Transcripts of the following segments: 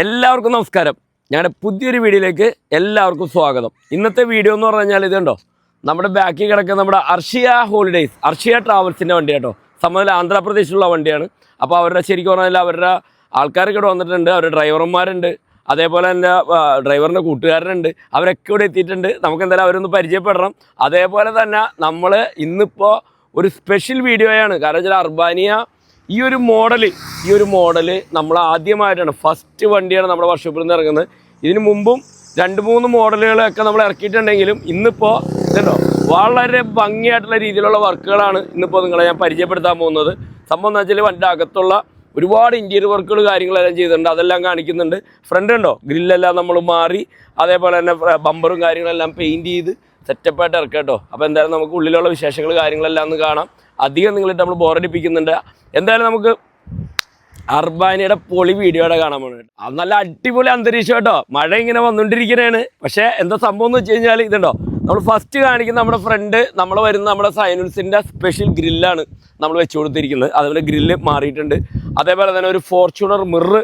എല്ലാവർക്കും നമസ്കാരം. ഞങ്ങളുടെ പുതിയൊരു വീഡിയോയിലേക്ക് എല്ലാവർക്കും സ്വാഗതം. ഇന്നത്തെ വീഡിയോ എന്ന് പറഞ്ഞു കഴിഞ്ഞാൽ ഇതുണ്ടോ? നമ്മുടെ ബാക്കിൽ കിടക്കുന്ന നമ്മുടെ അർഷിയ ഹോളിഡേയ്സ് അർഷിയ ട്രാവൽസിന്റെ വണ്ടി കേട്ടോ. സംബന്ധിച്ച് ആന്ധ്രാപ്രദേശിലുള്ള വണ്ടിയാണ്. അപ്പോൾ അവരുടെ ശരിക്കും പറഞ്ഞാൽ അവരുടെ ആൾക്കാരൊക്കെ ഇവിടെ വന്നിട്ടുണ്ട് അവരുടെ ഡ്രൈവർമാരുണ്ട് അതേപോലെ തന്നെ ഡ്രൈവറിന്റെ കൂട്ടുകാരനുണ്ട്. അവരൊക്കെ ഇവിടെ എത്തിയിട്ടുണ്ട്. നമുക്ക് എന്തായാലും അവരൊന്ന് പരിചയപ്പെടണം. അതേപോലെ തന്നെ നമ്മൾ ഇന്നിപ്പോൾ ഒരു സ്പെഷ്യൽ വീഡിയോയാണ് കാരണം വെച്ചാൽ അർബാനിയ ഈ ഒരു മോഡൽ ഈ ഒരു മോഡൽ നമ്മൾ ആദ്യമായിട്ടാണ് ഫസ്റ്റ് വണ്ടിയാണ് നമ്മുടെ വർഷോപ്പിൽ നിന്ന് ഇറങ്ങുന്നത്. ഇതിനു മുമ്പും രണ്ട് മൂന്ന് മോഡലുകളൊക്കെ നമ്മൾ ഇറക്കിയിട്ടുണ്ടെങ്കിലും ഇന്നിപ്പോൾ ഇതുണ്ടോ? വളരെ ഭംഗിയായിട്ടുള്ള രീതിയിലുള്ള വർക്കുകളാണ് ഇന്നിപ്പോൾ നിങ്ങളെ ഞാൻ പരിചയപ്പെടുത്താൻ പോകുന്നത്. സംഭവം എന്ന് വെച്ചാൽ വണ്ടിയുടെ അകത്തുള്ള ഒരുപാട് ഇന്റീരിയർ വർക്കുകൾ കാര്യങ്ങളെല്ലാം ചെയ്തിട്ടുണ്ട്. അതെല്ലാം കാണിക്കുന്നുണ്ട്. ഫ്രണ്ട് ഉണ്ടോ? ഗ്രില്ലെല്ലാം നമ്മൾ മാറി അതേപോലെ തന്നെ ബമ്പറും കാര്യങ്ങളെല്ലാം പെയിന്റ് ചെയ്ത് സെറ്റപ്പായിട്ട് ഇറക്കാം കേട്ടോ. അപ്പോൾ എന്തായാലും നമുക്ക് ഉള്ളിലുള്ള വിശേഷങ്ങൾ കാര്യങ്ങളെല്ലാം ഒന്ന് കാണാം. അധികം നിങ്ങളിട്ട് നമ്മൾ ബോറടിപ്പിക്കുന്നുണ്ട് എന്തായാലും നമുക്ക് അർബാനിയുടെ പൊളി വീഡിയോയുടെ കാണാൻ പോകുന്നത് നല്ല അടിപൊളി അന്തരീക്ഷം കേട്ടോ. മഴ ഇങ്ങനെ വന്നുകൊണ്ടിരിക്കുന്നതാണ് പക്ഷേ എന്താ സംഭവം എന്ന് വെച്ച് കഴിഞ്ഞാൽ ഇതുണ്ടോ? നമ്മൾ ഫസ്റ്റ് കാണിക്കുന്ന നമ്മുടെ ഫ്രണ്ട് നമ്മൾ വരുന്ന നമ്മുടെ സൈനുൽസിന്റെ സ്പെഷ്യൽ ഗ്രില്ലാണ് നമ്മൾ വെച്ചു കൊടുത്തിരിക്കുന്നത്. അതുപോലെ ഗ്രില്ല് മാറിയിട്ടുണ്ട്. അതേപോലെ തന്നെ ഒരു ഫോർച്യൂണർ മിറർ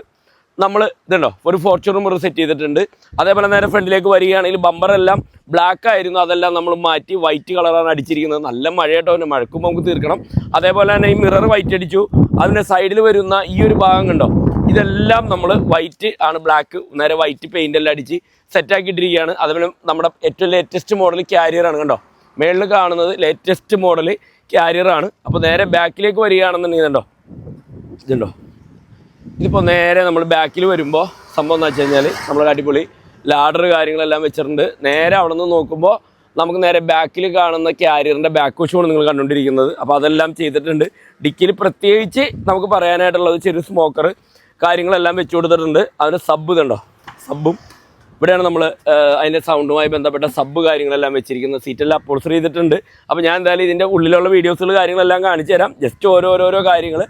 നമ്മൾ ഇതുണ്ടോ? ഒരു ഫോർച്യൂണർ സെറ്റ് ചെയ്തിട്ടുണ്ട്. അതേപോലെ നേരെ ഫ്രണ്ടിലേക്ക് വരികയാണെങ്കിൽ ബമ്പറെല്ലാം ബ്ലാക്ക് ആയിരുന്നു. അതെല്ലാം നമ്മൾ മാറ്റി വൈറ്റ് കളറാണ് അടിച്ചിരിക്കുന്നത്. നല്ല മഴയായിട്ടോ പിന്നെ. മഴക്കും നമുക്ക് തീർക്കണം. അതേപോലെ തന്നെ ഈ മിറർ വൈറ്റ് അടിച്ചു. അതിന്റെ സൈഡിൽ വരുന്ന ഈ ഒരു ഭാഗം കണ്ടോ? ഇതെല്ലാം നമ്മൾ വൈറ്റ് ആണ് ബ്ലാക്ക് നേരെ വൈറ്റ് പെയിന്റ് എല്ലാം അടിച്ച് സെറ്റാക്കിയിട്ടിരിക്കുകയാണ് അതേപോലെ നമ്മുടെ ഏറ്റവും ലേറ്റസ്റ്റ് മോഡൽ ആണ് കണ്ടോ? മേളിൽ കാണുന്നത് ലേറ്റസ്റ്റ് മോഡൽ ആണ്. അപ്പോൾ നേരെ ബാക്കിലേക്ക് വരികയാണെന്നുണ്ടെങ്കിൽ ഇതുണ്ടോ ഇതുണ്ടോ? ഇതിപ്പോൾ നേരെ നമ്മൾ ബാക്കിൽ വരുമ്പോൾ സംഭവം എന്ന് വെച്ച് കഴിഞ്ഞാൽ നമ്മൾ അടിപൊളി ലാഡർ കാര്യങ്ങളെല്ലാം വെച്ചിട്ടുണ്ട്. നേരെ അവിടെ നിന്ന് നോക്കുമ്പോൾ നമുക്ക് നേരെ ബാക്കിൽ കാണുന്ന ക്യാരിയറിന്റെ ബാക്ക് വശമാണ് നിങ്ങൾ കണ്ടുകൊണ്ടിരിക്കുന്നത് അപ്പോൾ അതെല്ലാം ചെയ്തിട്ടുണ്ട്. ഡിക്കിൽ പ്രത്യേകിച്ച് നമുക്ക് പറയാനായിട്ടുള്ളത് ചെറിയ സ്മോക്കർ കാര്യങ്ങളെല്ലാം വെച്ച് കൊടുത്തിട്ടുണ്ട്. അതിന് സബ് ഇതുണ്ടോ? സബും ഇവിടെയാണ് നമ്മൾ അതിന്റെ സൗണ്ടുമായി ബന്ധപ്പെട്ട സബ് കാര്യങ്ങളെല്ലാം വെച്ചിരിക്കുന്നത്. സീറ്റെല്ലാം അപ്പോൾസർ ചെയ്തിട്ടുണ്ട്. അപ്പോൾ ഞാൻ എന്തായാലും ഇതിന്റെ ഉള്ളിലുള്ള വീഡിയോസുകൾ കാര്യങ്ങളെല്ലാം കാണിച്ചു തരാം. ജസ്റ്റ് ഓരോരോരോ കാര്യങ്ങൾ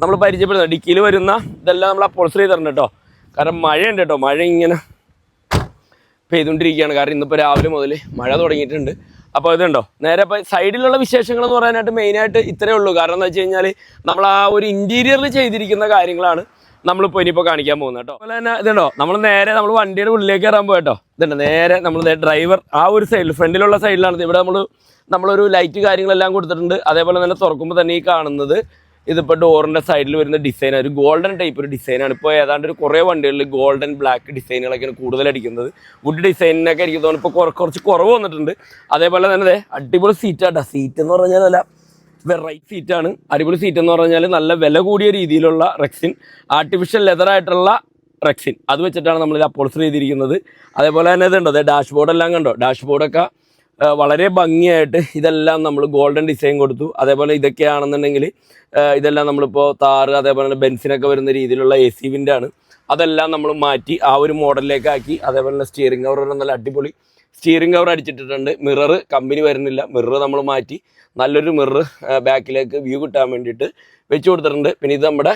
നമ്മൾ പരിചയപ്പെടുന്നത് ഡിക്കിയിൽ വരുന്ന ഇതെല്ലാം നമ്മൾ അപ്പോൾസർ ചെയ്തിട്ടുണ്ട് കേട്ടോ കാരണം മഴയുണ്ട് കേട്ടോ മഴ ഇങ്ങനെ പെയ്തുകൊണ്ടിരിക്കുകയാണ്. കാരണം ഇന്നിപ്പോൾ രാവിലെ മുതൽ മഴ തുടങ്ങിയിട്ടുണ്ട്. അപ്പോൾ ഇതുണ്ടോ? നേരെ ഇപ്പോൾ സൈഡിലുള്ള വിശേഷങ്ങൾ എന്ന് പറയാനായിട്ട് മെയിനായിട്ട് ഇത്രയേ ഉള്ളൂ. കാരണം എന്താ വെച്ച് കഴിഞ്ഞാൽ നമ്മൾ ആ ഒരു ഇന്റീരിയറിൽ ചെയ്തിരിക്കുന്ന കാര്യങ്ങളാണ്. നമ്മളിപ്പോൾ ഇനിയിപ്പോൾ കാണിക്കാൻ പോകുന്നത് കേട്ടോ. അതുപോലെ തന്നെ ഇതുണ്ടോ നമ്മൾ നേരെ നമ്മൾ വണ്ടിയുടെ ഉള്ളിലേക്ക് കയറാൻ പോയിട്ടോ ഇതുണ്ട് നേരെ നമ്മൾ ഡ്രൈവർ ആ ഒരു സൈഡിൽ ഫ്രണ്ടിലുള്ള സൈഡിലാണ്. ഇവിടെ നമ്മൾ നമ്മളൊരു ലൈറ്റ് കാര്യങ്ങളെല്ലാം കൊടുത്തിട്ടുണ്ട്. അതേപോലെ തന്നെ തുറക്കുമ്പോൾ തന്നെ ഈ കാണുന്നത് ഇതിപ്പോൾ ഡോറിന്റെ സൈഡിൽ വരുന്ന ഡിസൈൻ ഒരു ഗോൾഡൻ ടൈപ്പ് ഒരു ഡിസൈനാണ് ഇപ്പോൾ ഏതാണ്ട് ഒരു കുറേ വണ്ടികളിൽ ഗോൾഡൻ ബ്ലാക്ക് ഡിസൈനുകളൊക്കെയാണ് കൂടുതൽ അടിക്കുന്നത്. വുഡ് ഡിസൈനിനൊക്കെ എനിക്ക് ഇപ്പോൾ കുറ- കുറച്ച് കുറവ് വന്നിട്ടുണ്ട്. അതേപോലെ തന്നെ അടിപൊളി സീറ്റാട്ടോ സീറ്റ് എന്ന് പറഞ്ഞാൽ നല്ല വെറൈറ്റി ആണ്. അടിപൊളി സീറ്റ് എന്ന് പറഞ്ഞാൽ നല്ല വില കൂടിയ രീതിയിലുള്ള റെക്സിൻ ആർട്ടിഫിഷ്യൽ ലെതറായിട്ടുള്ള റെക്സിൻ അത് വെച്ചിട്ടാണ് നമ്മൾ ഇത് അപ്പോൾസർ ചെയ്തിരിക്കുന്നത്. അതേപോലെ തന്നെ ഇതുണ്ടോ? അതെ ഡാഷ്ബോർഡ് എല്ലാം കണ്ടോ? ഡാഷ്ബോർഡൊക്കെ ബോർഡൊക്കെ വളരെ ഭംഗിയായിട്ട് ഇതെല്ലാം നമ്മൾ ഗോൾഡൻ ഡിസൈൻ കൊടുത്തു. അതേപോലെ ഇതൊക്കെയാണെന്നുണ്ടെങ്കിൽ ഇതെല്ലാം നമ്മളിപ്പോൾ താറ് അതേപോലെ ബെൻസിനൊക്കെ വരുന്ന രീതിയിലുള്ള എ സി വിന്റെ ആണ്. അതെല്ലാം നമ്മൾ മാറ്റി ആ ഒരു മോഡലിലേക്കാക്കി അതേപോലെ തന്നെ സ്റ്റിയറിംഗ് കവർ നല്ല അടിപൊളി. സ്റ്റിയറിംഗ് കവർ അടിച്ചിട്ടിട്ടുണ്ട്. മിറർ കമ്പനി വരുന്നില്ല. മിറർ നമ്മൾ മാറ്റി നല്ലൊരു മിറർ ബാക്കിലേക്ക് വ്യൂ കിട്ടാൻ വേണ്ടിയിട്ട് വെച്ച് കൊടുത്തിട്ടുണ്ട്. പിന്നെ ഇത് നമ്മുടെ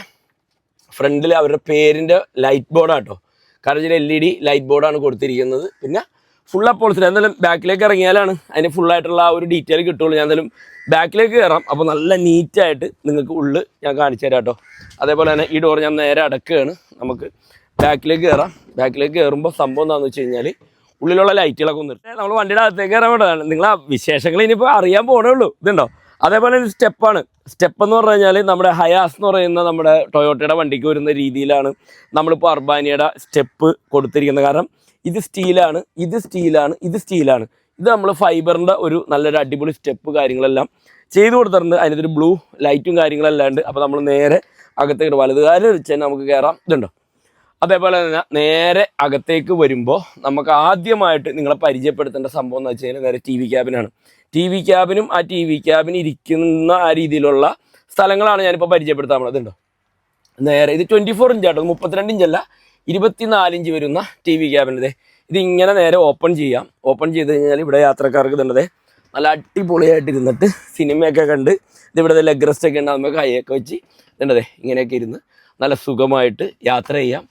ഫ്രണ്ടിൽ അവരുടെ പേരിന്റെ ലൈറ്റ് ബോർഡാണ് കേട്ടോ കാരണം വെച്ചാൽ എൽ ഇ ഡി ലൈറ്റ് ബോർഡാണ് കൊടുത്തിരിക്കുന്നത്. പിന്നെ ഫുൾ അപ്പോൾസിൽ എന്തായാലും ബാക്കിലേക്ക് ഇറങ്ങിയാലാണ് അതിന് ഫുള്ളായിട്ടുള്ള ആ ഒരു ഡീറ്റെയിൽ കിട്ടുള്ളൂ. ഞാൻ എന്തായാലും ബാക്കിലേക്ക് കയറാം അപ്പോൾ നല്ല നീറ്റായിട്ട് നിങ്ങൾക്ക് ഉള്ളിൽ ഞാൻ കാണിച്ചു തരാം കേട്ടോ. അതേപോലെ തന്നെ ഈ ഡോർ ഞാൻ നേരെ അടക്കുകയാണ്. നമുക്ക് ബാക്കിലേക്ക് കയറാം ബാക്കിലേക്ക് കയറുമ്പോൾ സംഭവം എന്താണെന്ന് വെച്ച് കഴിഞ്ഞാൽ ഉള്ളിലുള്ള ലൈറ്റുകളൊക്കെ നിർത്തി. നമ്മൾ വണ്ടിയുടെ അകത്തേക്ക് കയറാൻ വേണ്ടതാണ് നിങ്ങൾ ആ വിശേഷങ്ങൾ ഇനിയിപ്പോൾ അറിയാൻ പോണേ ഉള്ളൂ. ഇതുണ്ടോ? അതേപോലെ ഒരു സ്റ്റെപ്പാണ്. സ്റ്റെപ്പ് എന്ന് പറഞ്ഞു കഴിഞ്ഞാൽ നമ്മുടെ ഹയാസ് എന്ന് പറയുന്ന നമ്മുടെ ടൊയോട്ടയുടെ വണ്ടിക്ക് വരുന്ന രീതിയിലാണ് നമ്മളിപ്പോൾ അർബാനിയുടെ സ്റ്റെപ്പ് കൊടുത്തിരിക്കുന്നത്. കാരണം ഇത് സ്റ്റീലാണ് ഇത് സ്റ്റീലാണ് ഇത് സ്റ്റീലാണ്. ഇത് നമ്മൾ ഫൈബറിന്റെ ഒരു നല്ലൊരു അടിപൊളി സ്റ്റെപ്പ് കാര്യങ്ങളെല്ലാം ചെയ്തു കൊടുത്തിട്ടുണ്ട്. അതിനകത്തൊരു ബ്ലൂ ലൈറ്റും കാര്യങ്ങളെല്ലാം ഉണ്ട്. അപ്പോൾ നമ്മൾ നേരെ അകത്തേക്ക് വലതുകാലം വെച്ച് തന്നെ നമുക്ക് കയറാം ഇതുണ്ടോ? അതേപോലെ തന്നെ നേരെ അകത്തേക്ക് വരുമ്പോൾ നമുക്ക് ആദ്യമായിട്ട് നിങ്ങളെ പരിചയപ്പെടുത്തേണ്ട സംഭവം എന്ന് വെച്ച് കഴിഞ്ഞാൽ നേരെ ടി വി ക്യാബിനാണ് ടി വി ക്യാബിനും ആ ടി വി ക്യാബിന് ഇരിക്കുന്ന ആ രീതിയിലുള്ള സ്ഥലങ്ങളാണ് ഞാനിപ്പോൾ പരിചയപ്പെടുത്താൻ പോകുന്നത് ഉണ്ടോ നേരെ ഇത് ട്വന്റി ഫോർ ഇഞ്ച് ആട്ടോ മുപ്പത്തിരണ്ട് ഇഞ്ചല്ല ഇരുപത്തിനാല് ഇഞ്ച് വരുന്ന ടി വി ക്യാബിന്റെ ഇത്. ഇങ്ങനെ നേരെ ഓപ്പൺ ചെയ്യാം. ഓപ്പൺ ചെയ്ത് കഴിഞ്ഞാൽ ഇവിടെ യാത്രക്കാർക്ക് ഇതുണ്ടതേ നല്ല അടിപൊളിയായിട്ട് ഇരുന്നിട്ട് സിനിമയൊക്കെ കണ്ട് ഇതിവിടെ ലെഗ് റെസ്റ്റ് ഒക്കെ ഉണ്ട് നമുക്ക് കൈയൊക്കെ വെച്ച് ഇതുണ്ടതേ ഇങ്ങനെയൊക്കെ ഇരുന്ന് നല്ല സുഖമായിട്ട് യാത്ര ചെയ്യാം.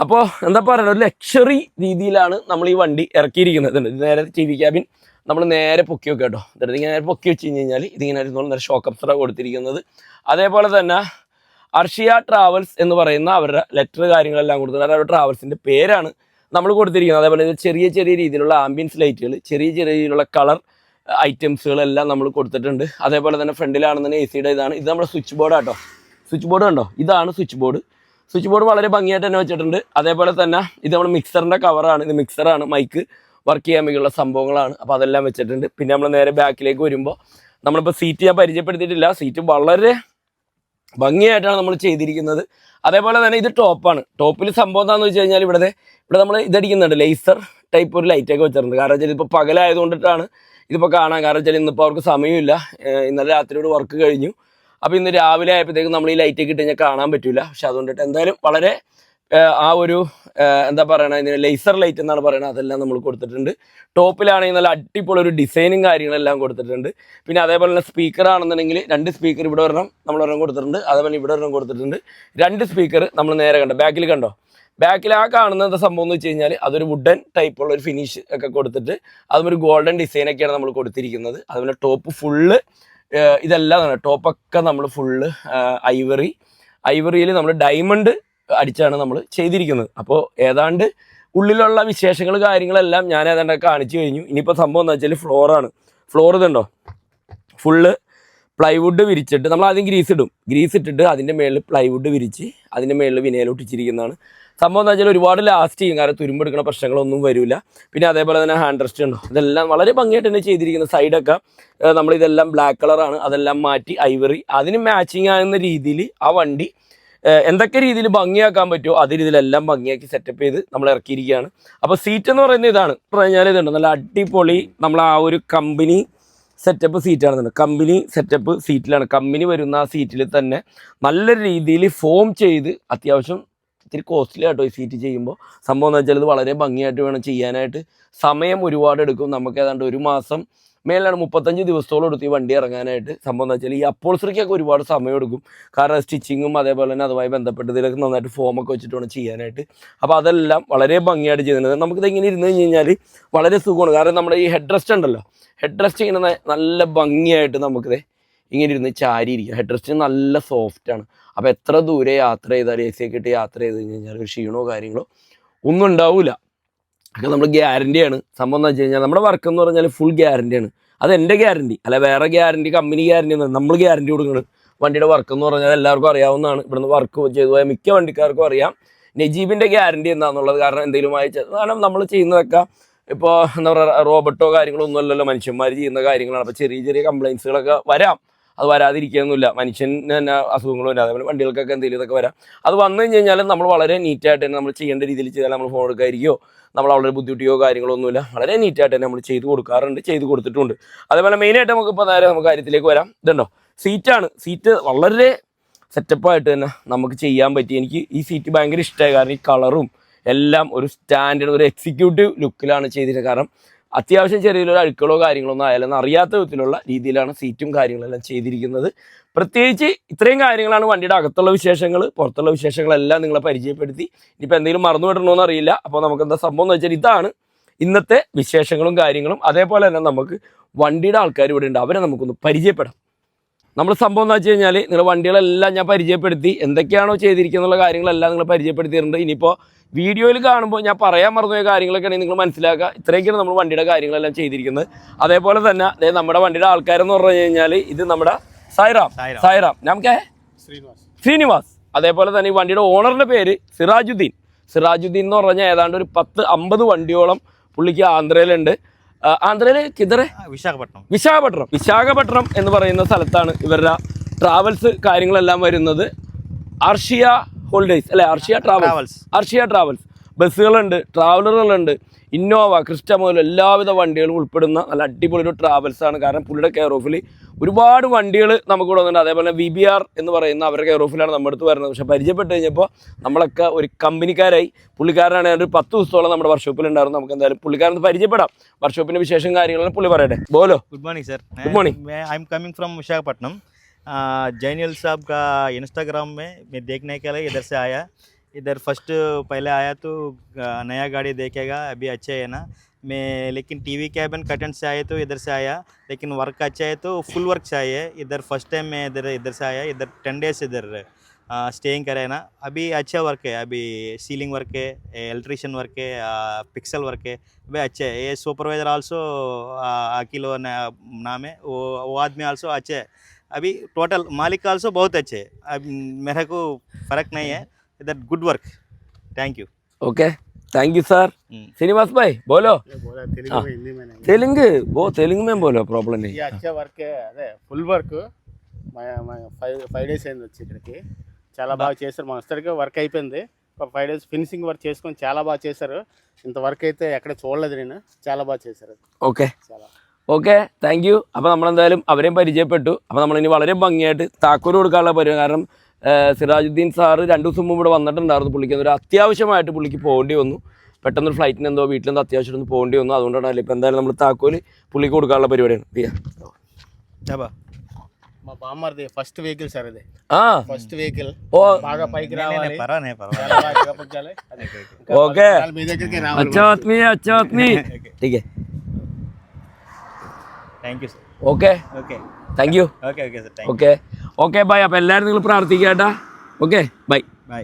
അപ്പോൾ എന്താ പറയുക ഒരു ലക്ഷറി രീതിയിലാണ് നമ്മൾ ഈ വണ്ടി ഇറക്കിയിരിക്കുന്നത്. നേരെ ടി വി ക്യാബിൻ നമ്മൾ നേരെ പൊക്കി വെക്കുക കേട്ടോ. എന്നിട്ട് ഇങ്ങനെ നേരെ പൊക്കി വെച്ച് കഴിഞ്ഞ് കഴിഞ്ഞാൽ ഇതിങ്ങനെ നേരെ ഷോക്ക് അപ്സറാണ് കൊടുത്തിരിക്കുന്നത്. അതേപോലെ തന്നെ അർഷിയ ട്രാവൽസ് എന്ന് പറയുന്ന അവരുടെ ലെറ്റർ കാര്യങ്ങളെല്ലാം കൊടുത്തിട്ടുണ്ട്. അവരുടെ ട്രാവൽസിന്റെ പേരാണ് നമ്മൾ കൊടുത്തിരിക്കുന്നത്. അതേപോലെ ചെറിയ ചെറിയ രീതിയിലുള്ള ആംബിയൻസ് ലൈറ്റുകൾ ചെറിയ ചെറിയ രീതിയിലുള്ള കളർ ഐറ്റംസുകളെല്ലാം നമ്മൾ കൊടുത്തിട്ടുണ്ട്. അതേപോലെ തന്നെ ഫ്രണ്ടിലാണെന്നുണ്ടെങ്കിൽ എ സിയുടെ ഇതാണ്. ഇത് നമ്മുടെ സ്വിച്ച് ബോർഡ് കേട്ടോ. സ്വിച്ച് ബോർഡ് കണ്ടോ? ഇതാണ് സ്വിച്ച് ബോർഡ് സ്വിച്ച് ബോർഡ് വളരെ ഭംഗിയായിട്ട് തന്നെ വെച്ചിട്ടുണ്ട്. അതേപോലെ തന്നെ ഇത് നമ്മൾ മിക്സറിന്റെ കവറാണ് ഇത് മിക്സറാണ് മൈക്ക് വർക്ക് ചെയ്യാൻ വേണ്ടിയുള്ള സംഭവങ്ങളാണ്. അപ്പോൾ അതെല്ലാം വെച്ചിട്ടുണ്ട്. പിന്നെ നമ്മൾ നേരെ ബാക്കിലേക്ക് വരുമ്പോൾ നമ്മളിപ്പോൾ സീറ്റ് ഞാൻ പരിചയപ്പെടുത്തിയിട്ടില്ല. സീറ്റ് വളരെ ഭംഗിയായിട്ടാണ് നമ്മൾ ചെയ്തിരിക്കുന്നത്. അതേപോലെ തന്നെ ഇത് ടോപ്പാണ് ടോപ്പിൽ സംഭവം എന്താണെന്ന് വെച്ച് കഴിഞ്ഞാൽ ഇവിടെ ഇവിടെ നമ്മൾ ഇതടിക്കുന്നുണ്ട്. ലേസർ ടൈപ്പ് ഒരു ലൈറ്റൊക്കെ വെച്ചിട്ടുണ്ട്. കാരണം വെച്ചാൽ ഇപ്പോൾ പകലായതുകൊണ്ടിട്ടാണ് ഇതിപ്പോൾ കാണാൻ. കാരണം വെച്ചാൽ ഇന്നിപ്പോൾ അവർക്ക് സമയമില്ല. ഇന്നലെ രാത്രിയോട് വർക്ക് കഴിഞ്ഞു. അപ്പോൾ ഇന്ന് രാവിലെ ആയപ്പോഴത്തേക്കും നമ്മൾ ഈ ലൈറ്റൊക്കെ ഇട്ട് കഴിഞ്ഞാൽ കാണാൻ പറ്റില്ല പക്ഷെ അതുകൊണ്ടിട്ട് എന്തായാലും വളരെ ആ ഒരു എന്താ പറയണ ഇതിന് ലേസർ ലൈറ്റ് എന്നാണ് പറയുന്നത് അതെല്ലാം നമ്മൾ കൊടുത്തിട്ടുണ്ട്. ടോപ്പിലാണെങ്കിൽ നല്ല അടിപൊളി ഒരു ഡിസൈനും കാര്യങ്ങളെല്ലാം കൊടുത്തിട്ടുണ്ട്. പിന്നെ അതേപോലെ തന്നെ സ്പീക്കർ ആണെന്നുണ്ടെങ്കിൽ രണ്ട് സ്പീക്കർ ഇവിടെ ഒരെണ്ണം നമ്മൾ ഒരെണ്ണം കൊടുത്തിട്ടുണ്ട്. അതേപോലെ ഇവിടെ ഒരെണ്ണം കൊടുത്തിട്ടുണ്ട്. രണ്ട് സ്പീക്കർ നമ്മൾ നേരെ കണ്ടോ? ബാക്കിൽ കണ്ടോ? ബാക്കിൽ ആ കാണുന്നത് സംഭവം എന്ന് വെച്ച് കഴിഞ്ഞാൽ അതൊരു വുഡൻ ടൈപ്പുള്ള ഒരു ഫിനിഷ് ഒക്കെ കൊടുത്തിട്ട് അതും ഒരു ഗോൾഡൻ ഡിസൈനൊക്കെയാണ് നമ്മൾ കൊടുത്തിരിക്കുന്നത്. അതുപോലെ ടോപ്പ് ഫുള്ള് ഇതെല്ലാം ടോപ്പൊക്കെ നമ്മൾ ഫുള്ള് ഐവറി. ഐവറിയിൽ നമ്മൾ ഡയമണ്ട് അടിച്ചാണ് നമ്മൾ ചെയ്തിരിക്കുന്നത്. അപ്പോൾ ഏതാണ്ട് ഉള്ളിലുള്ള വിശേഷങ്ങൾ കാര്യങ്ങളെല്ലാം ഞാൻ ഏതാണ്ട് കാണിച്ചു കഴിഞ്ഞു. ഇനിയിപ്പോൾ സംഭവം എന്താ വെച്ചാൽ ഫ്ലോറാണ്. ഫ്ലോർ ഇതുണ്ടോ? ഫുള്ള് പ്ലൈവുഡ് വിരിച്ചിട്ട് നമ്മൾ ആദ്യം ഗ്രീസ് ഇടും. ഗ്രീസ് ഇട്ടിട്ട് അതിന്റെ മേളിൽ പ്ലൈവുഡ് വിരിച്ച് അതിന്റെ മേളിൽ വിനയിൽ ഒട്ടിച്ചിരിക്കുന്നതാണ്. സംഭവം എന്ന് വെച്ചാൽ ഒരുപാട് ലാസ്റ്റ് ചെയ്യും. കാരണം തുരുമ്പെടുക്കുന്ന പ്രശ്നങ്ങളൊന്നും വരില്ല പിന്നെ അതേപോലെ തന്നെ ഹാൻഡ് റെസ്റ്റ് ഉണ്ടോ? ഇതെല്ലാം വളരെ ഭംഗിയായിട്ട് തന്നെ ചെയ്തിരിക്കുന്ന സൈഡൊക്കെ നമ്മൾ ഇതെല്ലാം ബ്ലാക്ക് കളറാണ് അതെല്ലാം മാറ്റി ഐവറി അതിന് മാച്ചിങ് ആകുന്ന രീതിയിൽ ആ വണ്ടി എന്തൊക്കെ രീതിയിൽ ഭംഗിയാക്കാൻ പറ്റുമോ അതേ രീതിയിലെല്ലാം ഭംഗിയാക്കി സെറ്റപ്പ് ചെയ്ത് നമ്മൾ ഇറക്കിയിരിക്കുകയാണ്. അപ്പോൾ സീറ്റ് എന്ന് പറയുന്നത് ഇതാണ്. പറഞ്ഞാൽ ഇതുണ്ട്. നല്ല അടിപൊളി നമ്മൾ ആ ഒരു കമ്പനി സെറ്റപ്പ് സീറ്റാണെന്നുണ്ട് കമ്പനി സെറ്റപ്പ് സീറ്റിലാണ് കമ്പനി വരുന്ന ആ സീറ്റിൽ തന്നെ നല്ല രീതിയിൽ ഫോം ചെയ്ത് അത്യാവശ്യം ഇത്തിരി കോസ്റ്റ്ലി ആട്ടോ ഈ സീറ്റ് ചെയ്യുമ്പോൾ സംഭവം എന്ന് വെച്ചാൽ ഇത് വളരെ ഭംഗിയായിട്ട് വേണം ചെയ്യാനായിട്ട്. സമയം ഒരുപാട് എടുക്കും. നമുക്ക് ഏതാണ്ട് ഒരു മാസം മേലാണ് മുപ്പത്തഞ്ച് ദിവസത്തോളം എടുത്ത് ഈ വണ്ടി ഇറങ്ങാനായിട്ട്. സംഭവം എന്ന് വെച്ചാൽ ഈ അപ്പോൾസറിക്കൊക്കെ ഒരുപാട് സമയം എടുക്കും. കാരണം സ്റ്റിച്ചിങ്ങും അതേപോലെ തന്നെ അതുമായി ബന്ധപ്പെട്ട് ഇതിലൊക്കെ നന്നായിട്ട് ഫോമൊക്കെ വെച്ചിട്ട് വേണം ചെയ്യാനായിട്ട്. അപ്പോൾ അതെല്ലാം വളരെ ഭംഗിയായിട്ട് ചെയ്യുന്നത് നമുക്കിത് ഇങ്ങനെ ഇരുന്ന് കഴിഞ്ഞ് കഴിഞ്ഞാൽ വളരെ സുഖമാണ്. കാരണം നമ്മുടെ ഈ ഹെഡ് റെസ്റ്റ് ഉണ്ടല്ലോ. ഹെഡ് റെസ്റ്റ് ഇങ്ങനെ നല്ല ഭംഗിയായിട്ട് നമുക്കിത് ഇങ്ങനെ ഇരുന്ന് ചാരിയിരിക്കും ഹെഡ് റെസ്റ്റ് നല്ല സോഫ്റ്റാണ് അപ്പോൾ എത്ര ദൂരെ യാത്ര ചെയ്താലും എ സി ഒക്കെ ഇട്ട് യാത്ര ചെയ്ത് കഴിഞ്ഞാൽ ഒരു ക്ഷീണോ കാര്യങ്ങളോ ഒന്നും ഉണ്ടാവില്ല ഒക്കെ നമ്മൾ ഗ്യാരണ്ടിയാണ് സംഭവം എന്ന് വെച്ച് കഴിഞ്ഞാൽ നമ്മുടെ വർക്ക് എന്ന് പറഞ്ഞാൽ ഫുൾ ഗ്യാരണ്ടിയാണ് അത് എന്റെ ഗ്യാരണ്ടി അല്ല വേറെ ഗ്യാരണ്ടി കമ്പനി ഗ്യാരണ്ടി ഒന്നും നമ്മൾ ഗ്യാരണ്ടി കൊടുക്കുന്നത്. വണ്ടിയുടെ വർക്ക് എന്ന് പറഞ്ഞാൽ എല്ലാവർക്കും അറിയാവുന്നതാണ്. ഇവിടുന്ന് വർക്ക് ചെയ്തു പോയ മിക്ക വണ്ടിക്കാർക്കും അറിയാം. നജീബിന്റെ ഗ്യാരണ്ടി എന്താണെന്നുള്ളത് കാരണം എന്തെങ്കിലും അയച്ച കാരണം നമ്മൾ ചെയ്യുന്നതൊക്കെ ഇപ്പോൾ എന്താ പറയുക റോബർട്ടോ കാര്യങ്ങളോ ഒന്നുമല്ലല്ലോ മനുഷ്യന്മാർ ചെയ്യുന്ന കാര്യങ്ങളാണ്. അപ്പോൾ ചെറിയ ചെറിയ കംപ്ലയിൻസുകളൊക്കെ വരാം. അത് വരാതിരിക്കുകയൊന്നുമില്ല മനുഷ്യന് തന്നെ അസുഖങ്ങൾ വരാം. അതേപോലെ വണ്ടികൾക്കൊക്കെ എന്തെങ്കിലും ഇതൊക്കെ വരാം. അത് വന്നു കഴിഞ്ഞ് കഴിഞ്ഞാൽ നമ്മൾ വളരെ നീറ്റായിട്ട് തന്നെ നമ്മൾ ചെയ്യേണ്ട രീതിയിൽ ചെയ്താൽ നമ്മൾ ഫോൺ എടുക്കാതിരിക്കുകയോ നമ്മൾ വളരെ ബുദ്ധിമുട്ടിയോ കാര്യങ്ങളോ ഒന്നുമില്ല വളരെ നീറ്റായിട്ട് തന്നെ നമ്മൾ ചെയ്ത് കൊടുക്കാറുണ്ട് ചെയ്ത് കൊടുത്തിട്ടുണ്ട്. അതേപോലെ മെയിനായിട്ട് നമുക്ക് ഇപ്പോൾ നേരെ നമുക്ക് കാര്യത്തിലേക്ക് വരാം. ഇതുണ്ടോ? സീറ്റാണ് സീറ്റ് വളരെ സെറ്റപ്പായിട്ട് തന്നെ നമുക്ക് ചെയ്യാൻ പറ്റി. എനിക്ക് ഈ സീറ്റ് ഭയങ്കര ഇഷ്ടമായി കാരണം ഈ കളറും എല്ലാം ഒരു സ്റ്റാൻഡേർഡ് ഒരു എക്സിക്യൂട്ടീവ് ലുക്കിലാണ് ചെയ്തിരുന്നത്. കാരണം അത്യാവശ്യം ചെറിയൊരു അഴുക്കളോ കാര്യങ്ങളോ ഒന്നും ആയാലും അറിയാത്ത വിധത്തിലുള്ള രീതിയിലാണ് സീറ്റും കാര്യങ്ങളെല്ലാം ചെയ്തിരിക്കുന്നത്. പ്രത്യേകിച്ച് ഇത്രയും കാര്യങ്ങളാണ് വണ്ടിയുടെ അകത്തുള്ള വിശേഷങ്ങൾ പുറത്തുള്ള വിശേഷങ്ങളെല്ലാം നിങ്ങളെ പരിചയപ്പെടുത്തി. ഇനിയിപ്പോൾ എന്തെങ്കിലും മറന്നു വിടണമെന്ന് അറിയില്ല. അപ്പോൾ നമുക്ക് എന്താ സംഭവം എന്ന് വെച്ചാൽ ഇതാണ് ഇന്നത്തെ വിശേഷങ്ങളും കാര്യങ്ങളും. അതേപോലെ തന്നെ നമുക്ക് വണ്ടിയുടെ ആൾക്കാർ ഇവിടെ ഉണ്ട്. അവരെ നമുക്കൊന്ന് പരിചയപ്പെടാം. നമ്മൾ സംഭവം എന്ന് വെച്ച് കഴിഞ്ഞാൽ നിങ്ങൾ വണ്ടികളെല്ലാം ഞാൻ പരിചയപ്പെടുത്തി എന്തൊക്കെയാണോ ചെയ്തിരിക്കുന്നുള്ള കാര്യങ്ങളെല്ലാം നിങ്ങൾ പരിചയപ്പെടുത്തിയിട്ടുണ്ട്. ഇനിയിപ്പോൾ വീഡിയോയിൽ കാണുമ്പോൾ ഞാൻ പറയാൻ മറന്നുപോയ കാര്യങ്ങളൊക്കെ ആണെങ്കിൽ നിങ്ങൾ മനസ്സിലാക്കുക. ഇത്രയൊക്കെയാണ് നമ്മൾ വണ്ടിയുടെ കാര്യങ്ങളെല്ലാം ചെയ്തിരിക്കുന്നത്. അതേപോലെ തന്നെ ദേ നമ്മുടെ വണ്ടിയുടെ ആൾക്കാരെന്ന് പറഞ്ഞു കഴിഞ്ഞാൽ ഇത് നമ്മുടെ സായിറാം. സായിറാം. സായിറാം. നമുക്ക്? ശ്രീനിവാസ്. അതേപോലെ തന്നെ ഈ വണ്ടിയുടെ ഓണറിന്റെ പേര് സിറാജുദ്ദീൻ. സിറാജുദ്ദീൻ എന്ന് പറഞ്ഞാൽ ഏതാണ്ട് ഒരു പത്ത് അമ്പത് വണ്ടിയോളം പുള്ളിക്ക് ആന്ധ്രയിലുണ്ട്. ആന്ധ്രയിൽ കിതറെ? വിശാഖപട്ടണം. വിശാഖപട്ടണം. വിശാഖപട്ടണം എന്ന് പറയുന്ന സ്ഥലത്താണ് ഇവരുടെ ട്രാവൽസ് കാര്യങ്ങളെല്ലാം വരുന്നത്. അർഷിയ ഹോളിഡേയ്സ് അല്ലെ? Arshiya travels travels Arshiya travels ബസ്സുകളുണ്ട് ട്രാവലറുകളുണ്ട് ഇന്നോവ ക്രിസ്റ്റ മുതൽ എല്ലാവിധ വണ്ടികളും ഉൾപ്പെടുന്ന നല്ല അടിപൊളി ഒരു ട്രാവൽസ് ആണ് കാരണം പുള്ളിയുടെ കെയർ ഓഫിൽ ഒരുപാട് വണ്ടികൾ നമുക്ക് ഇവിടെ വന്നിട്ടുണ്ട് അതേപോലെ വി ബി ആർ എന്ന് പറയുന്ന അവരുടെ കെയർ ഓഫിലാണ് നമ്മുടെ അടുത്ത് വരുന്നത് പക്ഷേ പരിചയപ്പെട്ട് കഴിഞ്ഞപ്പോൾ നമ്മളൊക്കെ ഒരു കമ്പനിക്കാരായി പുള്ളിക്കാരനാണ് ഒരു പത്ത് ദിവസത്തോളം നമ്മുടെ വർക്ക്ഷോപ്പിൽ ഉണ്ടായിരുന്നു നമുക്ക് എന്തായാലും പുള്ളിക്കാരൻ പരിചയപ്പെടാം വർക്ക്ഷോപ്പിന്റെ വിശേഷം കാര്യങ്ങളും പുള്ളി പറയട്ടെ ബോലോ good morning sir Good morning. मैं I am coming from Visakhapatnam जैनियल साहब का इंस्टाग्राम में मैं देखने के लिए इधर से आया इधर फ़र्स्ट, पहले आया तो नया गाड़ी देखेगा, अभी अच्छा है ना। मैं, लेकिन टीवी कैबिन कटन से आए तो इधर से आया, लेकिन वर्क अच्छा है तो फुल वर्क चाहिए इधर फ़र्स्ट टाइम मैं इधर इधर से आया, इधर टेन डेज़ इधर स्टेइंग करे ना। अभी अच्छा वर्क है, अभी सीलिंग वर्क है इलेक्ट्रिशियन वर्क है पिक्सल वर्क है, अभी अच्छे है। ये सुपरवाइजर आल्सो अकिलो नाम है, वो वो आदमी आल्सो अच्छे है। अभी टोटल मालिक आल्सो बहुत अच्छे है। अब मेरे को फ़र्क नहीं है। that good work thank you okay thank you sir Srinivas भाई बोलो बोला तेलुगु में हिंदी में नहीं तेलुगु वो तेलुगु में बोलो प्रॉब्लम नहीं ये अच्छा వర్క్ అదే full work five five days అయింది వచ్చి ఇక్కడికి చాలా బాగా చేశారు మా వస్తరికి వర్క్ అయిపోయింది ఒక ఫైవ్ డేస్ ఫినిషింగ్ వర్క్ చేసుకొని చాలా బాగా చేశారు ఇంత వర్క్ అయితే ఎక్కడ చూడలేదు నేను చాలా బాగా చేశారు ഓക്കെ చాలా ഓക്കെ താങ്ക് യു അപ്പോൾ നമ്മളെന്തായാലും അവരെയും പരിചയപ്പെട്ടു അപ്പോൾ നമ്മളിനി വളരെ ഭംഗിയായിട്ട് താക്കോല് കൊടുക്കാനുള്ള പരിപാടി കാരണം ആ, സിറാജുദ്ദീൻ സാറ് രണ്ടു ദിവസം മുമ്പ് ഇവിടെ വന്നിട്ടുണ്ടായിരുന്നു പുള്ളിക്ക്. ഒരു അത്യാവശ്യമായിട്ട് പുള്ളിക്ക് പോകേണ്ടി വന്നു. പെട്ടെന്ന് ഒരു ഫ്ലൈറ്റിന് എന്തോ വീട്ടിലെന്തോ അത്യാവശ്യം ഒന്ന് പോകേണ്ടി വന്നു. അതുകൊണ്ടാണ് അല്ലേ ഇപ്പം എന്തായാലും നമ്മൾ താക്കോൽ പുള്ളിക്ക് കൊടുക്കാനുള്ള പരിപാടിയാണ്. ദിയാ బామ్మర్ది ఫస్ట్ వెహికల్ సార్ ఇది ഓക്കെ ബൈ അപ്പോൾ എല്ലാവരും നിങ്ങൾ പ്രാർത്ഥിക്കുക ഓക്കെ ബൈ ബൈ